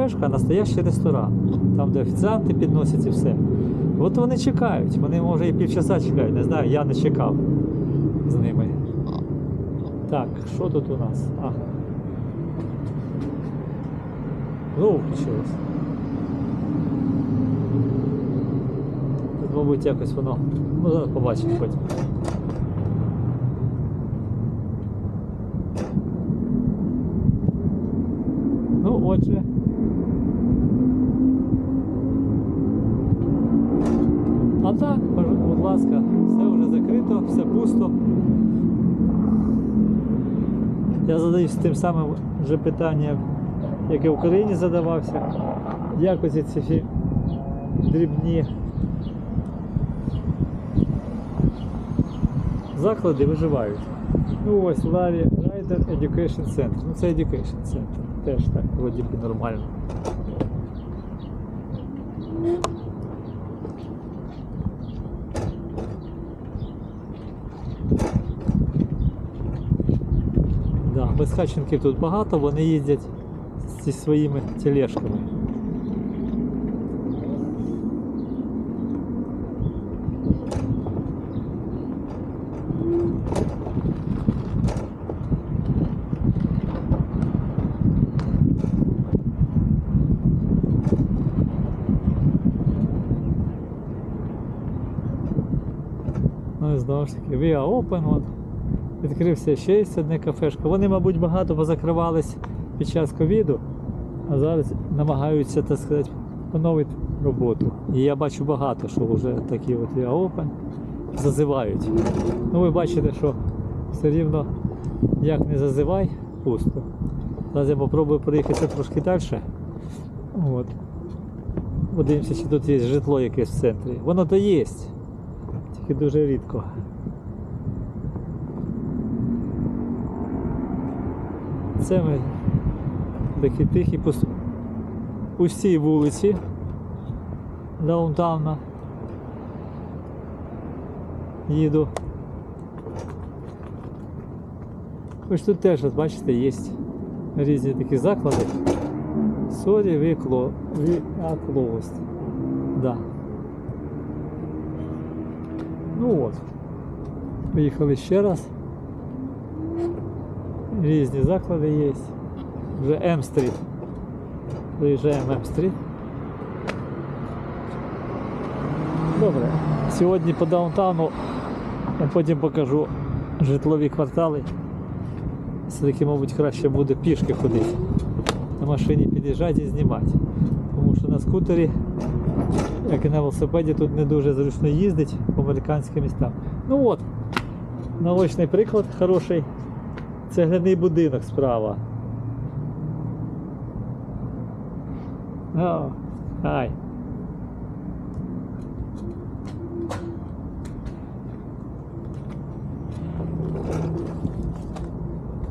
кафешка, а настоящий ресторан. Там, де офіціанти підносять і все. От вони чекають. Вони, може, і півчаса чекають. Не знаю, я не чекав з ними. Так, що тут у нас? А. Знову включилось. Тут, мабуть, якось воно. Ну, зараз побачимо потім. Ну, отже. А так, будь ласка, все вже закрито, все пусто. Я задаюсь тим самим вже питанням, яке в Україні задавався. Як оці ці дрібні заклади виживають. Ну ось Лаві Rider Education Center. Ну це Education Center. Теж так, вроді нормально. Да, безхатченків тут багато, вони їздять зі своїми тележками. Ну і знову ж таки, we are open. От. Відкрився ще одне кафешка. Вони, мабуть, багато позакривались під час ковіду, а зараз намагаються, так сказати, поновити роботу. І я бачу багато, що вже такі от open зазивають. Ну ви бачите, що все рівно як не зазивай, пусто. Зараз я попробую проїхати трошки далі. От. Подивимося, чи тут є житло якесь в центрі. Воно то є, тільки дуже рідко. Це ми такі тихі пус- пустій вулиці даунтауна. Їду. Ось тут теж, от бачите, є різні такі заклади. We are closed. Да. Ну от. Поїхали ще раз. Різні заклади є. Вже М-стріт. Приїжджаємо М-стріт. Добре. Сьогодні по даунтауну я потім покажу житлові квартали. Все-таки, мабуть, краще буде пішки ходити. На машині під'їжджати і знімати. Тому що на скутері, як і на велосипеді, тут не дуже зручно їздить по американським містам. Ну от, наочний приклад хороший. Цегляний будинок справа. О, ай.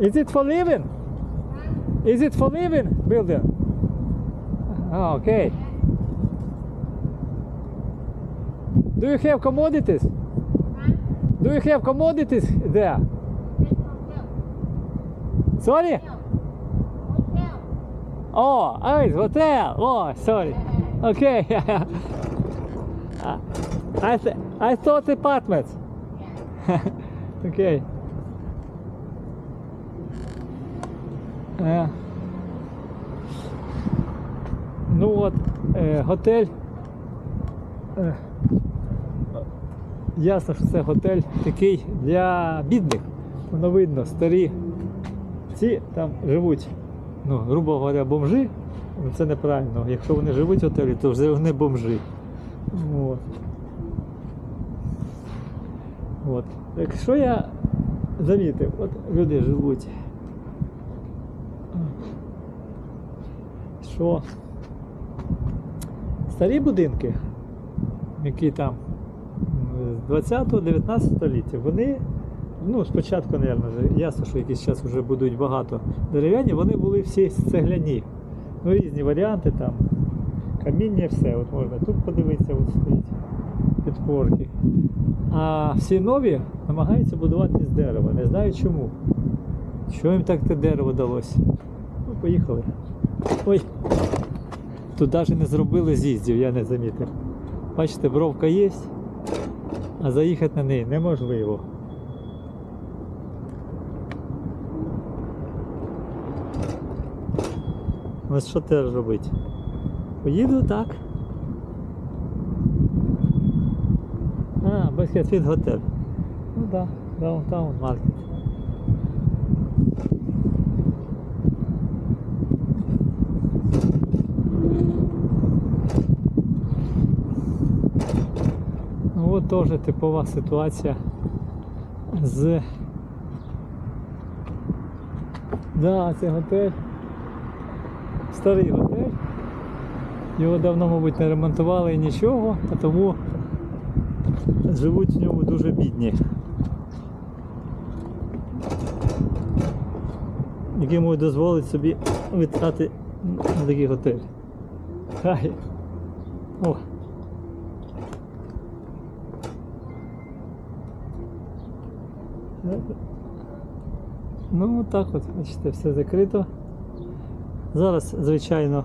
Is it for living? Is it for living building? Oh, okay. Do you have commodities? Do you have commodities there? Sorry? Oh, oh, it's hotel. Oh, sorry. Okay. Uh, I th- I thought apartments. okay. Е, Ну от, е, готель. Е, ясно, що це готель такий для бідних. Воно видно, старі. Ці там живуть, ну, грубо говоря, бомжи. Ну, Це неправильно. Якщо вони живуть в готелі, то вже вони бомжи. От. От. Так що я замітив? От люди живуть. що старі будинки, які там з 20-19 століття, вони, ну, спочатку, мабуть, ясно, що якийсь час вже будують багато дерев'яні, вони були всі цегляні. Ну, різні варіанти там, каміння, все. От можна тут подивитися, от стоїть підпорки. А всі нові намагаються будувати з дерева. Не знаю чому. Що їм так те дерево далося? Ну, поїхали. Ой. Тут навіть не зробили з'їздів, я не замітив. Бачите, бровка є, а заїхати на неї неможливо. Ось що теж робити? Поїду так. А, Баскетфіт готель. Ну так, да, даунтаун маркет. Ну от теж типова ситуація з. Да, це готель. Старий готель. Його давно, мабуть, не ремонтували і нічого, а тому живуть в ньому дуже бідні. Які можуть дозволити собі витрати на такий готель. Хай. О. Ну, отак от, бачите, все закрито. Зараз, звичайно,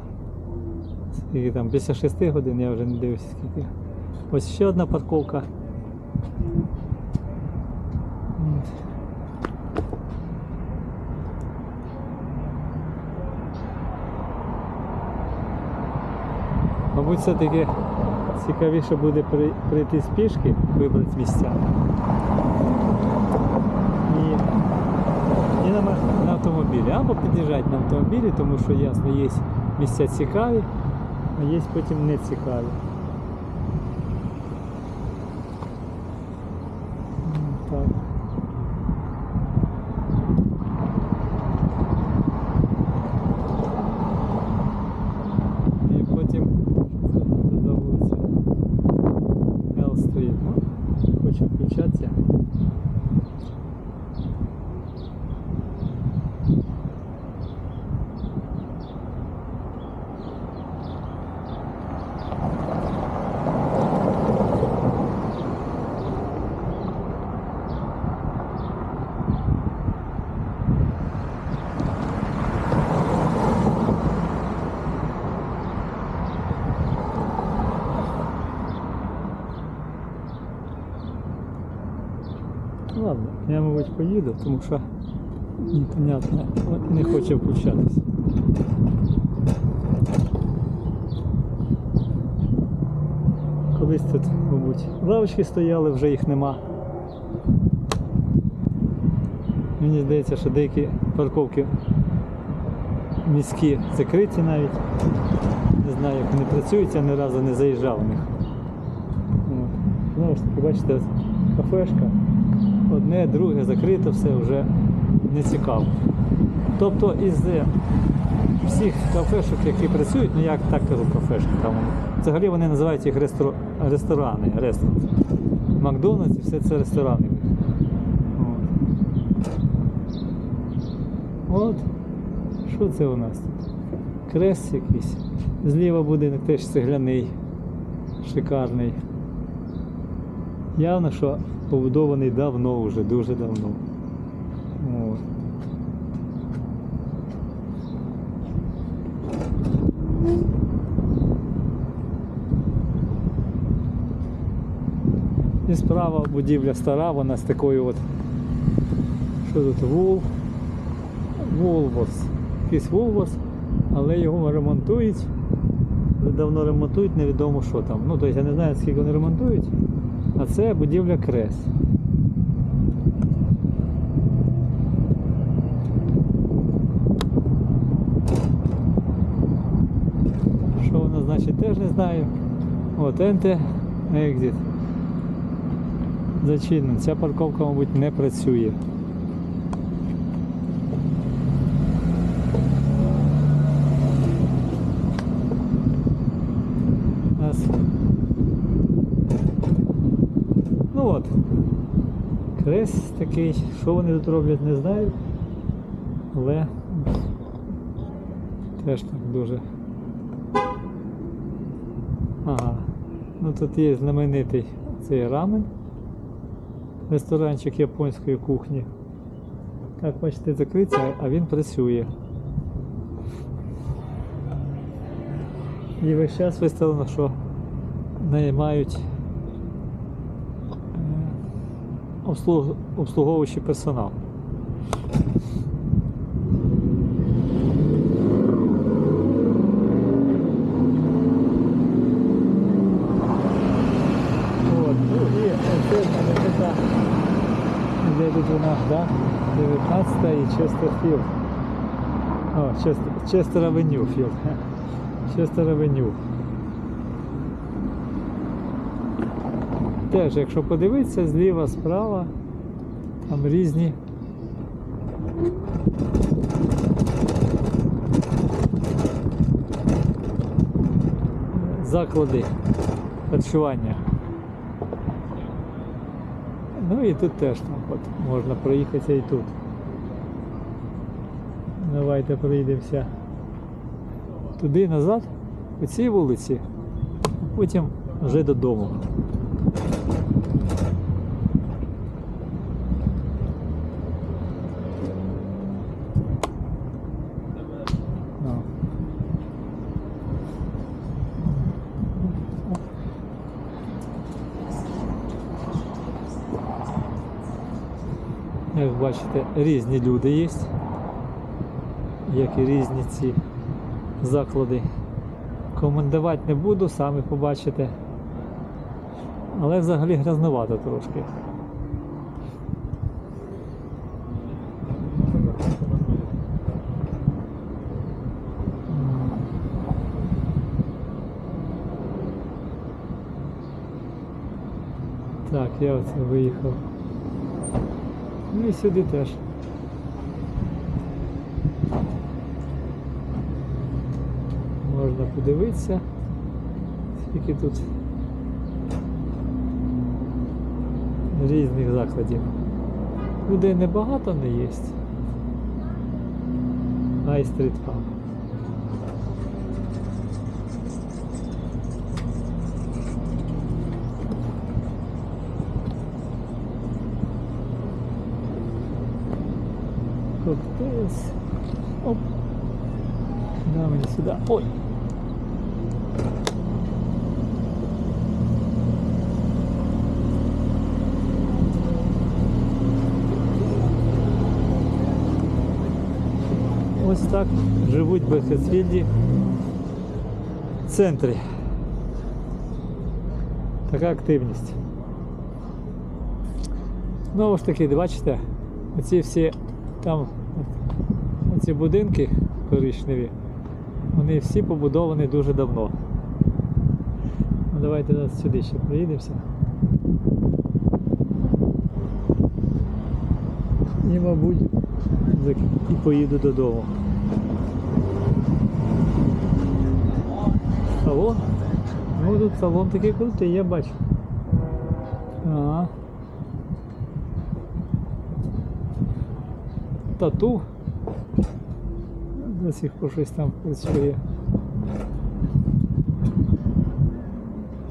скільки там, після 6 годин, я вже не дивлюся скільки. Ось ще одна парковка. Мабуть, все-таки цікавіше буде прийти з пішки, вибрати місця. І, і на, ма- на автомобілі. Або під'їжджати на автомобілі, тому що ясно, є місця цікаві, а є потім не цікаві. М, Так. І потім це за вулиця Ел Стріт. Ну, хочу включатися. Ну, Ладно, я, мабуть, поїду, тому що непонятно, не хоче включатися. Колись тут, мабуть, лавочки стояли, вже їх нема. Мені здається, що деякі парковки міські закриті навіть. Не знаю, як вони працюють, я ні разу не заїжджав в них. Знову ж таки, бачите, кафешка, одне, друге закрито, все вже не цікаво. Тобто із е, всіх кафешок, які працюють, ну як так кажу кафешки, там взагалі вони називають їх рестор... ресторани, ресторан. Макдональдс і все це ресторани. От. Що це у нас тут? Крест якийсь. Зліва будинок теж цегляний, шикарний. Явно, що побудований давно вже, дуже давно. От. І справа будівля стара, вона з такою от. Що тут? Вул. Волворс. Якийсь Волворс, але його ремонтують. Давно ремонтують, невідомо що там. Ну, тобто я не знаю, скільки вони ремонтують. А це будівля Крес. Що воно значить, теж не знаю. От енте екзит. Зачинено. Ця парковка, мабуть, не працює. Нас. Ну от. Крест такий. Що вони тут роблять, не знаю. Але теж так дуже. Ага. Ну тут є знаменитий цей рамен. Ресторанчик японської кухні. Як бачите, закриться, а він працює. І весь час виставлено, що наймають е, обслуг- обслуговуючий персонал. Ну да? 19 і Честерфілд. О, Честер Авеню Філд. Честер Авеню. Теж, якщо подивитися, зліва, справа, там різні. Заклади харчування. Ну і тут теж там от, можна проїхатися і тут. Давайте проїдемося туди назад, по цій вулиці, а потім вже додому. Ну. Як бачите, різні люди є, як і різні ці заклади. Комендувати не буду, самі побачите. Але взагалі грязнувато трошки. Так, я оце виїхав. Ну і сюди теж. Можна подивитися, скільки тут різних закладів. Людей небагато не є. Паб. Коктейлс. Оп. Да, мені сюди. Ой. Ось так живуть в Бехесфілді в центрі. Така активність. Знову ж таки, бачите, оці всі там оці будинки коричневі, вони всі побудовані дуже давно. Ну, давайте зараз сюди ще проїдемося. І, мабуть, і поїду додому. Салон? Ну тут салон такий крутий, я бачу. Ага. Тату. До сих пор щось там працює.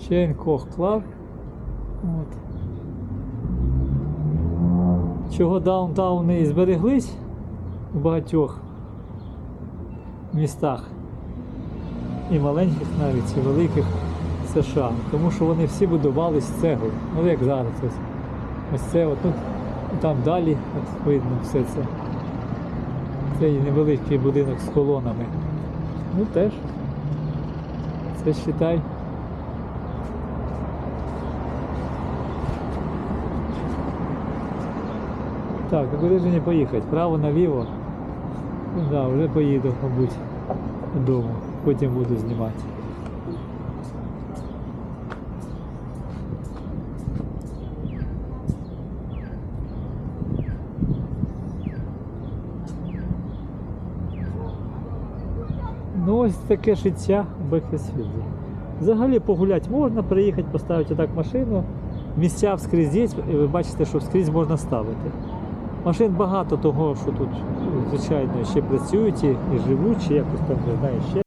Чейн Кох Клаб. От. Чого даунтауни і збереглись у багатьох містах, і маленьких навіть, і великих США, тому що вони всі будувались з цегли. Ну як зараз ось. Ось це от тут, там далі от видно все це. Цей невеликий будинок з колонами. Ну теж. Це считай. Так, куди ж мені поїхати? Право наліво. Ну да, вже поїду, мабуть, додому. Потім буду знімати. Ну ось таке життя в Бекфесфілді. Взагалі погуляти можна, приїхати, поставити так машину. Місця вскрізь є, і ви бачите, що вскрізь можна ставити. Машин багато того, що тут, звичайно, ще працюють і живуть, чи якось там не знаю ще.